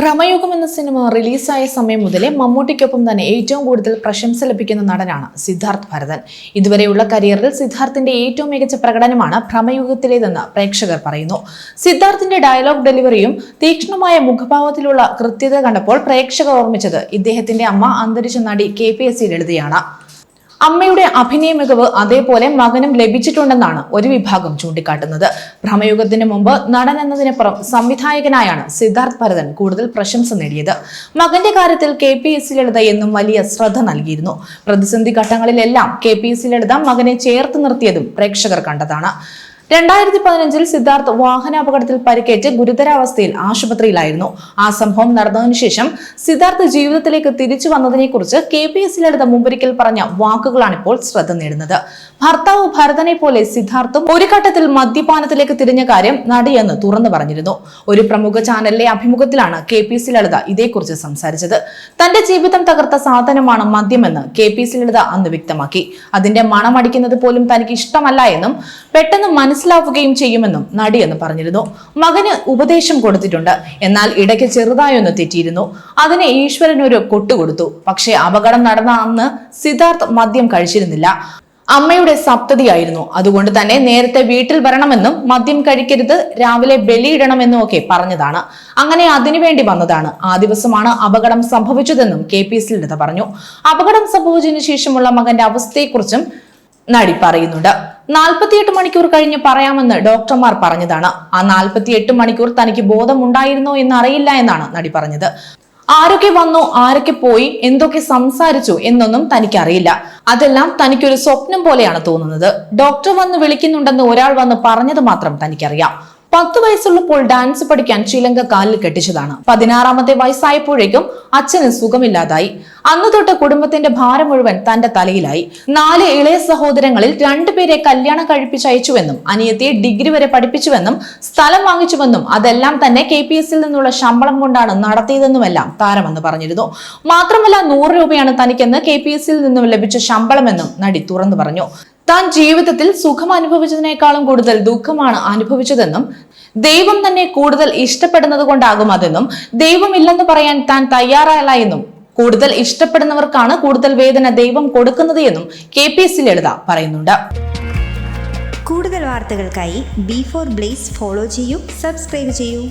ഭ്രമയുഗം എന്ന സിനിമ റിലീസായ സമയം മുതലേ മമ്മൂട്ടിക്കൊപ്പം തന്നെ ഏറ്റവും കൂടുതൽ പ്രശംസ ലഭിക്കുന്ന നടനാണ് സിദ്ധാർത്ഥ് ഭരതൻ. ഇതുവരെയുള്ള കരിയറിൽ സിദ്ധാർത്ഥിന്റെ ഏറ്റവും മികച്ച പ്രകടനമാണ് ഭ്രമയുഗത്തിലേതെന്ന് പ്രേക്ഷകർ പറയുന്നു. സിദ്ധാർത്ഥിന്റെ ഡയലോഗ് ഡെലിവറിയും തീക്ഷ്ണമായ മുഖഭാവത്തിലുള്ള കൃത്യത കണ്ടപ്പോൾ പ്രേക്ഷകർ ഓർമ്മിച്ചത് ഇദ്ദേഹത്തിന്റെ അമ്മ അന്തരിച്ച നടി കെ പി എസ് സി ലളിതയാണ് അമ്മയുടെ അഭിനയ മികവ് അതേപോലെ മകനും ലഭിച്ചിട്ടുണ്ടെന്നാണ് ഒരു വിഭാഗം ചൂണ്ടിക്കാട്ടുന്നത്. ഭ്രമയുഗത്തിന് മുമ്പ് നടൻ എന്നതിനപ്പുറം സംവിധായകനായാണ് സിദ്ധാർത്ഥ് ഭരതൻ കൂടുതൽ പ്രശംസ നേടിയത്. മകന്റെ കാര്യത്തിൽ കെ പി എസ് ലളിത എന്നും വലിയ ശ്രദ്ധ നൽകിയിരുന്നു. പ്രതിസന്ധി ഘട്ടങ്ങളിലെല്ലാം കെ പി എസ് ലളിത മകനെ ചേർത്ത് നിർത്തിയതും പ്രേക്ഷകർ കണ്ടതാണ്. രണ്ടായിരത്തി പതിനഞ്ചിൽ സിദ്ധാർത്ഥ് വാഹനാപകടത്തിൽ പരിക്കേറ്റ് ഗുരുതരാവസ്ഥയിൽ ആശുപത്രിയിലായിരുന്നു. ആ സംഭവം നടന്നതിനു ശേഷം സിദ്ധാർത്ഥ് ജീവിതത്തിലേക്ക് തിരിച്ചു വന്നതിനെ കുറിച്ച് കെ പി എസ് ലളിത മുമ്പൊരിക്കൽ പറഞ്ഞ വാക്കുകളാണ് ഇപ്പോൾ ശ്രദ്ധ നേടുന്നത്. ഭർത്താവ് ഭരതനെ പോലെ സിദ്ധാർത്ഥും ഒരു ഘട്ടത്തിൽ മദ്യപാനത്തിലേക്ക് തിരിഞ്ഞ കാര്യം നടിയെന്ന് തുറന്നു പറഞ്ഞിരുന്നു. ഒരു പ്രമുഖ ചാനലിലെ അഭിമുഖത്തിലാണ് കെ പി സി ലളിത ഇതേക്കുറിച്ച് സംസാരിച്ചത്. തന്റെ ജീവിതം തകർത്ത സാധനമാണ് മദ്യമെന്ന് കെ പി സി ലളിത അന്ന് വ്യക്തമാക്കി. അതിന്റെ മണമടിക്കുന്നത് പോലും തനിക്ക് ഇഷ്ടമല്ല എന്നും പെട്ടെന്ന് മനസ്സിലാവുകയും ചെയ്യുമെന്നും നടിയെന്ന് പറഞ്ഞിരുന്നു. മകന് ഉപദേശം കൊടുത്തിട്ടുണ്ട്. എന്നാൽ ഇടയ്ക്ക് ചെറുതായൊന്ന് തെറ്റിയിരുന്നു. അതിന് ഈശ്വരൻ ഒരു കൊട്ടുകൊടുത്തു പക്ഷേ അപകടം നടന്ന അന്ന് സിദ്ധാർത്ഥ് മദ്യം കഴിച്ചിരുന്നില്ല. അമ്മയുടെ സപ്തതിയായിരുന്നു. അതുകൊണ്ട് തന്നെ നേരത്തെ വീട്ടിൽ വരണമെന്നും മദ്യം കഴിക്കരുത് രാവിലെ ബലിയിടണമെന്നും ഒക്കെ പറഞ്ഞതാണ്. അങ്ങനെ അതിനുവേണ്ടി വന്നതാണ്. ആ ദിവസമാണ് അപകടം സംഭവിച്ചതെന്നും കെ പി എസ് പറഞ്ഞു. അപകടം സംഭവിച്ചതിനു ശേഷമുള്ള മകന്റെ അവസ്ഥയെക്കുറിച്ചും നടി പറയുന്നുണ്ട്. നാൽപ്പത്തിയെട്ട് മണിക്കൂർ കഴിഞ്ഞ് പറയാമെന്ന് ഡോക്ടർമാർ പറഞ്ഞതാണ്. ആ നാൽപ്പത്തിയെട്ട് മണിക്കൂർ തനിക്ക് ബോധമുണ്ടായിരുന്നോ എന്ന് അറിയില്ല എന്നാണ് നടി പറഞ്ഞത്. ആരൊക്കെ വന്നു ആരൊക്കെ പോയി എന്തൊക്കെ സംസാരിച്ചു എന്നൊന്നും തനിക്കറിയില്ല. അതെല്ലാം തനിക്കൊരു സ്വപ്നം പോലെയാണ് തോന്നുന്നത്. ഡോക്ടർ വന്ന് വിളിക്കുന്നുണ്ടെന്ന് ഒരാൾ വന്ന് പറഞ്ഞത് മാത്രം തനിക്കറിയാം. പത്ത് വയസ്സുള്ളപ്പോൾ ഡാൻസ് പഠിക്കാൻ ശ്രീലങ്ക കാലിൽ കെട്ടിച്ചതാണ്. പതിനാറാമത്തെ വയസ്സായപ്പോഴേക്കും അച്ഛന് സുഖമില്ലാതായി. അന്നു തൊട്ട് കുടുംബത്തിന്റെ ഭാരം മുഴുവൻ തന്റെ തലയിലായി. നാല് ഇളയ സഹോദരങ്ങളിൽ രണ്ടുപേരെ കല്യാണം കഴിപ്പിച്ചയച്ചുവെന്നും അനിയത്തിയെ ഡിഗ്രി വരെ പഠിപ്പിച്ചുവെന്നും സ്ഥലം വാങ്ങിച്ചുവെന്നും അതെല്ലാം തന്നെ കെ പി എസിൽ നിന്നുള്ള ശമ്പളം കൊണ്ടാണ് നടത്തിയതെന്നുമെല്ലാം താരമെന്ന് പറഞ്ഞിരുന്നു. മാത്രമല്ല നൂറ് രൂപയാണ് തനിക്കെന്ന് കെ പി നിന്നും ലഭിച്ച ശമ്പളമെന്നും നടി തുറന്നു പറഞ്ഞു. താൻ ജീവിതത്തിൽ സുഖം അനുഭവിച്ചതിനേക്കാളും കൂടുതൽ ദുഃഖമാണ് അനുഭവിച്ചതെന്നും ദൈവം തന്നെ കൂടുതൽ ഇഷ്ടപ്പെടുന്നത് കൊണ്ടാകും അതെന്നും ദൈവമില്ലെന്ന് പറയാൻ താൻ തയ്യാറല്ല എന്നും കൂടുതൽ ഇഷ്ടപ്പെടുന്നവർക്കാണ് കൂടുതൽ വേദന ദൈവം കൊടുക്കുന്നത് എന്നും കെ പി എസ് ലളിത പറയുന്നുണ്ട്. കൂടുതൽ വാർത്തകൾക്കായി ബി ഫോർ ബ്ലേസ് ഫോളോ ചെയ്യൂ സബ്സ്ക്രൈബ് ചെയ്യൂ.